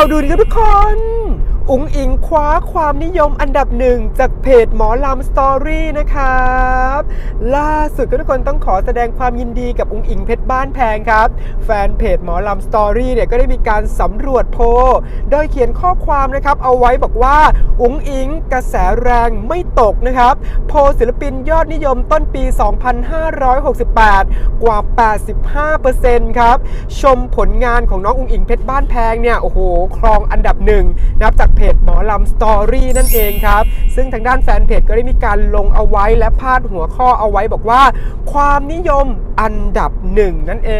ข่าดูนครับทุกคน อุ๋งอิงคว้าความนิยมอันดับหนึ่งจากเพจหมอลำสตอรี่นะครับ ล่าสุดทุกคนต้องขอแสดงความยินดีกับอุ๋งอิงเพชรบ้านแพงครับ แฟนเพจหมอลำสตอรี่เนี่ยก็ได้มีการสำรวจโพลโดยเขียนข้อความนะครับ เอาไว้บอกว่าอุ๋งอิงกระแสแรงไม่ตกนะครับ โพลศิลปินยอดนิยมต้นปี 2568 กว่า 85%ครับ ชมผลงานของน้องอุ๋งอิงเพชรบ้านแพงเนี่ยโอ้โหครองอันดับหนึ่งนับจากเพจหมอลำสตอรี่นั่นเองครับ ซึ่งทางด้านแฟนเพจก็ได้มีการลงเอาไว้และพาดหัวข้อเอาไว้บอกว่า ความนิยมอันดับหนึ่งนั่นเอ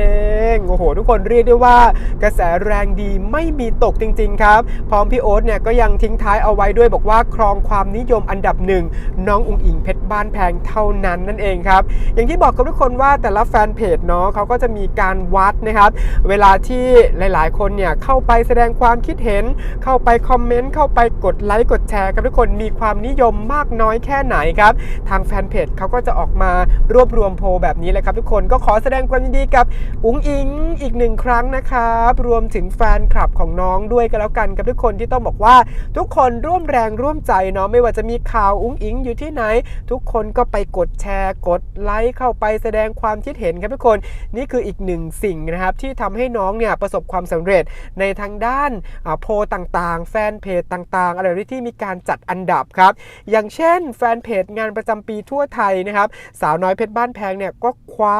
ง โอ้โห ทุกคนเรียกได้ว่ากระแสแรงดีไม่มีตกจริง ๆ ครับ พร้อมพี่โอ๊ตเนี่ยก็ยังทิ้งท้ายเอาไว้ด้วยบอกว่าครองความนิยมอันดับหนึ่งน้องอุงอิงเพชรบ้านแพงเท่านั้นนั่นเองครับ อย่างที่บอกกับทุกคนว่าแต่ละแฟนเพจเนาะเขาก็จะมีการวัดนะครับ เวลาที่หลาย ๆ คนเนี่ยเข้าไปแสดงความคิดเห็นเข้าไปคอมเมนต์เข้าไปกดไลค์กดแชร์กับทุกคนมีความนิยมมากน้อยแค่ไหนครับ ทางแฟนเพจเขาก็จะออกมารวบรวมโพลแบบนี้เลยครับ ทุกคนก็ขอแสดงความยินดีกับอุ๋งอิงอีกหนึ่งครั้งนะครับ รวมถึงแฟนคลับของน้องด้วยกันแล้วกันกับทุกคนที่ต้องบอกว่า ทุกคนร่วมแรงร่วมใจเนาะไม่ว่าจะมีข่าวอุ๋งอิงอยู่ที่ไหน ทุกคนก็ไปกดแชร์ กดไลค์เข้าไปแสดงความคิดเห็นครับทุกคน นี่คืออีกหนึ่งสิ่งนะครับที่ทำให้น้องเนี่ยประสบความสำเร็จในทางด้านโพลต่างๆ แฟนเพจต่างๆ อะไรที่มีการจัดอันดับครับ อย่างเช่น แฟนเพจงานประจำปีทั่วไทยนะครับ สาวน้อยเพชรบ้านแพงเนี่ยก็คว้า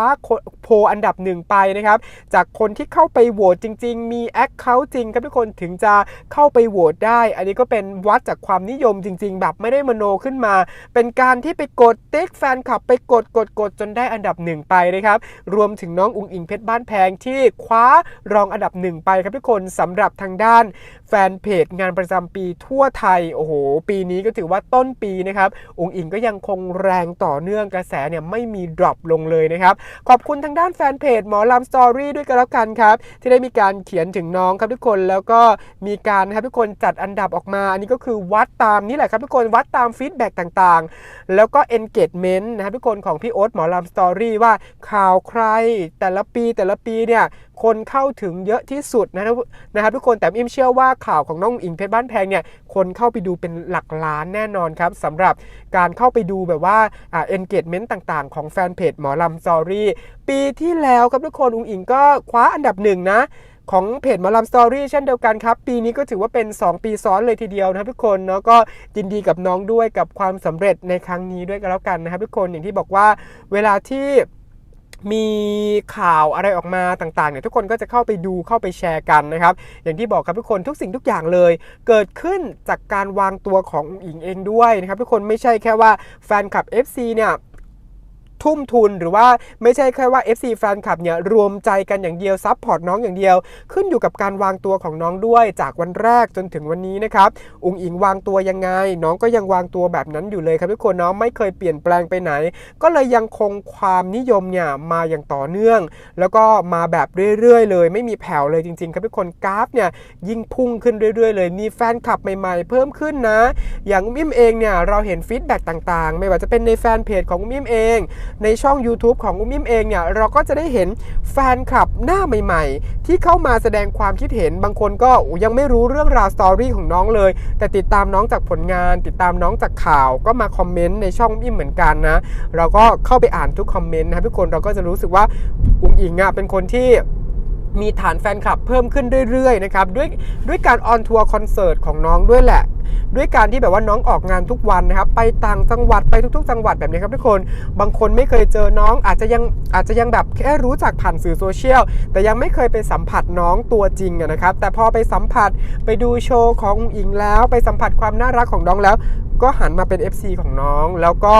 โพอันดับหนึ่งไปนะครับ จากคนที่เข้าไปโหวตจริง ๆ มีแอคเคาท์จริงครับทุกคนถึงจะเข้าไปโหวตได้ อันนี้ก็เป็นวัดจากความนิยมจริง ๆ แบบไม่ได้มโนขึ้นมา เป็นการที่ไปกดติ๊กแฟนคลับไปกดกดกดจนได้อันดับหนึ่งไปนะครับ รวมถึงน้องอุ๋งอิงเพชรบ้านแพงที่คว้ารองอันดับหนึ่งไปครับทุกคนสำหรับทางด้านแฟนเพจงานประจำปีทั่วไทย โอ้โห ปีนี้ก็ถือว่าต้นปีนะครับอุ๋งอิงก็ยังคงแรงต่อเนื่องกระแสเนี่ยไม่มีดรอปลงเลยนะครับ ขอบคุณทางด้านแฟนเพจหมอลำสตอรี่ด้วยกันแล้วกันครับ ที่ได้มีการเขียนถึงน้องครับทุกคนแล้วก็มีการนะครับทุกคนจัดอันดับออกมา อันนี้ก็คือวัดตามนี่แหละครับทุกคนวัดตามฟีดแบ็กต่างๆ แล้วก็ engagement นะครับทุกคนของพี่โอ๊ตหมอลำสตอรี่ว่าข่าวใครแต่ละปีแต่ละปีเนี่ย คนเข้าถึงเยอะที่สุดนะครับนะครับทุกคนแต่อิมเชื่อว่าข่าวของน้องอิงเพชรบ้านแพงเนี่ยคนเข้าไปดูเป็นหลักล้านแน่นอนครับสำหรับการเข้าไปดูแบบว่าอ่า engagement ต่างๆ ของแฟนเพจหมอลำสตอรี่ปีที่แล้วครับทุกคนอุงอิงก็คว้าอันดับหนึ่งนะของเพจหมอลำสตอรี่เช่นเดียวกันครับ ปีนี้ก็ถือว่าเป็น 2 ปีซ้อนเลยทีเดียวนะครับทุกคนเนาะก็ยินดีกับน้องด้วยกับความสำเร็จในครั้งนี้ด้วยกันแล้วกันนะครับทุกคนอย่างที่บอกว่าเวลาที่ มีข่าวอะไรออกมาต่างๆเนี่ยทุกคนก็จะเข้าไปดูเข้าไปแชร์กันนะครับ อย่างที่บอกครับทุกคนทุกสิ่งทุกอย่างเลย เกิดขึ้นจากการวางตัวของอุ๋งอิงเองด้วยนะครับทุกคนไม่ใช่แค่ว่าแฟนคลับ FC เนี่ย ทุ่มทุนหรือว่าไม่ใช่แค่ว่า FC แฟนคลับเนี่ยรวมใจกันอย่างเดียวซับพอร์ตน้องอย่างเดียว ขึ้นอยู่กับการวางตัวของน้องด้วยจากวันแรกจนถึงวันนี้นะครับอุงอิงวางตัวยังไง น้องก็ยังวางตัวแบบนั้นอยู่เลยครับทุกคนเนาะไม่เคยเปลี่ยนแปลงไปไหน ก็เลยยังคงความนิยมเนี่ยมาอย่างต่อเนื่อง แล้วก็มาแบบเรื่อยๆ เลย ไม่มีแผ่วเลยจริงๆ ครับทุกคนกราฟเนี่ยยิ่งพุ่งขึ้นเรื่อยๆ เลยมีแฟนคลับใหม่ๆ เพิ่มขึ้นนะ อย่างมิมเองเนี่ยเราเห็นฟีดแบ็กต่างๆ ไม่ว่าจะเป็นในแฟนเพจของมิมเองในช่อง YouTube ของอุ้มอิมเองเนี่ยเราก็จะได้เห็นแฟนคลับหน้าใหม่ ๆ ที่เข้ามาแสดงความคิดเห็นบางคนก็ยังไม่รู้เรื่องราวสตอรี่ของน้องเลย แต่ติดตามน้องจากผลงาน ติดตามน้องจากข่าวก็มาคอมเมนต์ในช่องอุ้มอิมเหมือนกันนะ เราก็เข้าไปอ่านทุกคอมเมนต์นะทุกคนเราก็จะรู้สึกว่าอุ้งอิงอะเป็นคนที่มีฐานแฟนคลับเพิ่มขึ้นเรื่อยๆนะครับด้วยด้วยการออนทัวร์คอนเสิร์ตของน้องด้วยแหละ ด้วยการที่แบบว่าน้องออกงานทุกวันนะครับ ไปต่างจังหวัดไปทุก ๆ จังหวัดแบบนี้ครับทุกคน บางคนไม่เคยเจอน้องอาจจะยังอาจจะยังแบบแค่รู้จักผ่านสื่อโซเชียล แต่ยังไม่เคยไปสัมผัสน้องตัวจริงนะครับ แต่พอไปสัมผัสไปดูโชว์ของอุ๋งอิงแล้ว ไปสัมผัสความน่ารักของน้องแล้ว ก็หันมาเป็น FC ของน้อง แล้วก็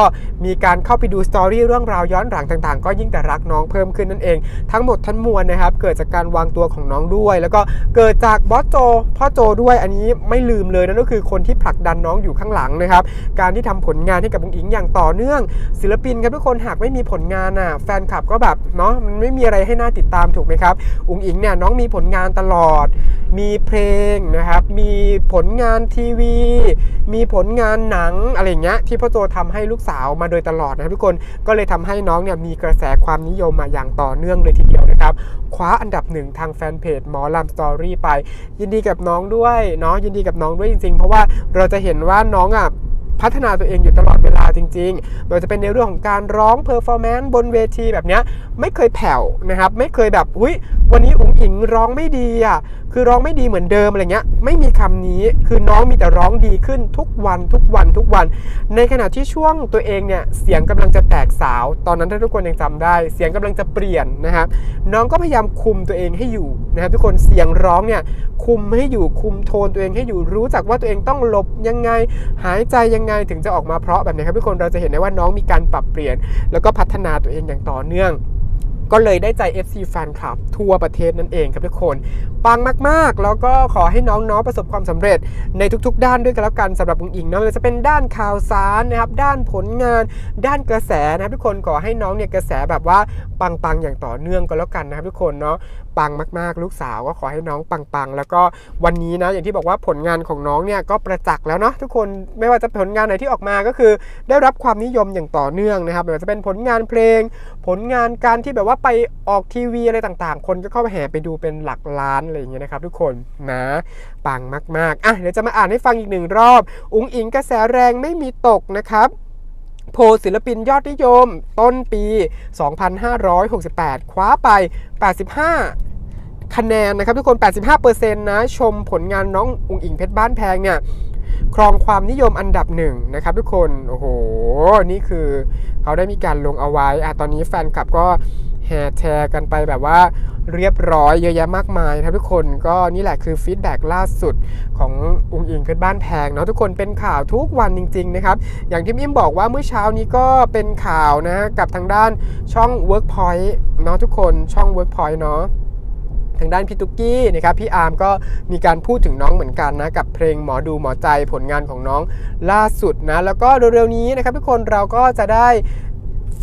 มีการเข้าไปดูสตอรี่เรื่องราวย้อนหลังต่างๆ ก็ยิ่งแต่รักน้องเพิ่มขึ้นนั่นเอง ทั้งหมดทั้งมวลนะครับ เกิดจากการวางตัวของน้องด้วย แล้วก็เกิดจากบอสโจพ่อโจด้วยอันนี้ไม่ลืมเลยนั่นก็คือคนที่ผลักดันน้องอยู่ข้างหลังนะครับ การที่ทำผลงานให้กับบุงอิงอย่างต่อเนื่อง ศิลปินครับทุกคนหากไม่มีผลงานอะแฟนคลับก็แบบเนาะมันไม่มีอะไรให้น่าติดตามถูกไหมครับอุงอิงเนี่ยน้องมีผลงานตลอด มีเพลงนะครับ มีผลงานทีวี มีผลงานหนังอะไรเงี้ยที่พ่อโจทำให้ลูกสาวมาโดยตลอดนะครับทุกคนก็เลยทำให้น้องเนี่ยมีกระแสความนิยมมาอย่างต่อเนื่องเลยทีเดียวนะครับคว้าอันดับหนึ่งทางแฟนเพจหมอลำสตอรี่ไป ยินดีกับน้องด้วยเนาะยินดีกับน้องด้วยจริงๆ เพราะว่าเราจะเห็นว่าน้องอะ พัฒนาตัวเองอยู่ตลอดเวลาจริงๆไม่ว่าจะเป็นในเรื่องของการร้องเพอร์ฟอร์แมนซ์บนเวทีแบบนี้ไม่เคยแผ่วนะครับไม่เคยแบบอุ้ยวันนี้อุ๋งอิงร้องไม่ดีอะคือร้องไม่ดีเหมือนเดิมอะไรเงี้ยไม่มีคำนี้คือน้องมีแต่ร้องดีขึ้นทุกวันทุกวันทุกวัน ในขณะที่ช่วงตัวเองเนี่ยเสียงกำลังจะแตกสาว ตอนนั้นถ้าทุกคนยังจำได้ เสียงกำลังจะเปลี่ยนนะครับน้องก็พยายามคุมตัวเองให้อยู่นะครับทุกคนเสียงร้องเนี่ยคุมให้อยู่คุมโทนตัวเองให้อยู่รู้จักว่าตัวเองต้องหลบยังไง หายใจยังไงถึงจะออกมาเพราะแบบนี้ครับทุกคนเราจะเห็นได้ว่าน้องมีการปรับเปลี่ยน แล้วก็พัฒนาตัวเองอย่างต่อเนื่องก็เลยได้ใจ FC แฟนคลับทั่วประเทศนั่นเองครับทุกคน ปังมากๆ แล้วก็ขอให้น้องๆประสบความสำเร็จในทุกๆ ด้านด้วยกันแล้วกันสำหรับอุ๋งอิงเนาะจะเป็นด้านข่าวสารนะครับด้านผลงาน ด้านกระแสนะครับทุกคนขอให้น้องเนี่ยกระแสแบบว่าปังๆอย่างต่อเนื่องก็แล้วกันนะครับทุกคนเนาะปังมากๆ ลูกสาวก็ขอให้น้องปังๆ แล้วก็วันนี้นะอย่างที่บอกว่าผลงานของน้องเนี่ยก็ประจักษ์แล้วเนาะทุกคนไม่ว่าจะผลงานไหนที่ออกมาก็คือ ได้รับความนิยมอย่างต่อเนื่องนะครับไม่ว่าจะเป็นผลงานเพลง ผลงานการที่แบบว่าไปออกทีวีอะไรต่างๆ คนก็เข้าไปแห่ไปดูเป็นหลักล้านอะไรอย่างเงี้ยนะครับทุกคนนะปังมากๆอะเดี๋ยวจะมาอ่านให้ฟังอีกหนึ่งรอบ อุ๋งอิงกระแสแรงไม่มีตกนะครับ โพศิลปินยอดนิยม ต้นปี 2568 คว้าไป 85 คะแนนนะครับทุกคน 85%นะ ชมผลงานน้องอุ๋งอิงเพชรบ้านแพงเนี่ยครองความนิยมอันดับหนึ่งนะครับทุกคน โอ้โห นี่คือเขาได้มีการลงเอาไว้อะตอนนี้แฟนคลับก็ แห่แชร์กันไปแบบว่าเรียบร้อยเยอะแยะมากมายนะครับทุกคนก็นี่แหละคือฟีดแบ็กล่าสุดของอุงอิงเพชรบ้านแพงเนาะทุกคนเป็นข่าวทุกวันจริง ๆ นะครับ อย่างที่มิมบอกว่าเมื่อเช้านี้ก็เป็นข่าวนะกับทางด้านช่อง Workpoint เนาะทุกคนช่อง Workpoint เนาะทางด้านพี่ตุ๊กกี้นะครับพี่อาร์มก็มีการพูดถึงน้องเหมือนกันนะกับเพลงหมอดูหมอใจผลงานของน้องล่าสุดนะแล้วก็เร็วๆนี้นะครับทุกคนเราก็จะได้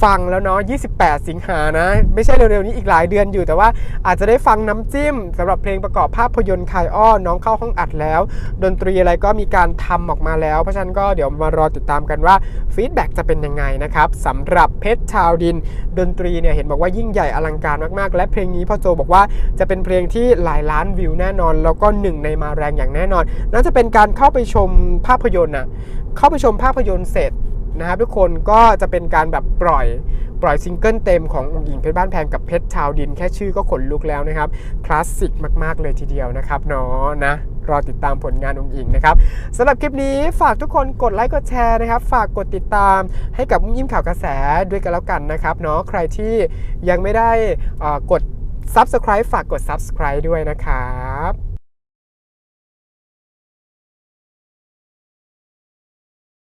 ฟังแล้วเนาะ 28 สิงหานะ ไม่ใช่เร็วๆนี้อีกหลายเดือนอยู่ แต่ว่าอาจจะได้ฟังน้ำจิ้มสำหรับเพลงประกอบภาพยนตร์คายอ้อ น้องเข้าห้องอัดแล้ว ดนตรีอะไรก็มีการทำออกมาแล้ว เพราะฉะนั้นก็เดี๋ยวมารอติดตามกันว่าฟีดแบ็กจะเป็นยังไงนะครับสำหรับเพชรชาวดิน ดนตรีเนี่ยเห็นบอกว่ายิ่งใหญ่อลังการมากๆ และเพลงนี้พ่อโจบอกว่าจะเป็นเพลงที่หลายล้านวิวแน่นอน แล้วก็หนึ่งในมาแรงอย่างแน่นอน น่าจะเป็นการเข้าไปชมภาพยนตร์นะเข้าไปชมภาพยนตร์เสร็จ นะครับทุกคนก็จะเป็นการแบบปล่อยปล่อยซิงเกิลเต็มขององค์หญิงเพชรบ้านแพงกับเพชรชาวดินแค่ชื่อก็ขนลุกแล้วนะครับคลาสสิกมาก ๆ เลยทีเดียวนะครับเนาะนะรอติดตามผลงานองค์หญิงนะครับสำหรับคลิปนี้ฝากทุกคนกดไลค์กดแชร์นะครับ ฝากกดติดตามให้กับมุ้งยิ้มข่าวกระแสด้วยกันแล้วกันนะครับเนาะใครที่ยังไม่ได้กด Subscribe ฝากกด Subscribe ด้วยนะครับ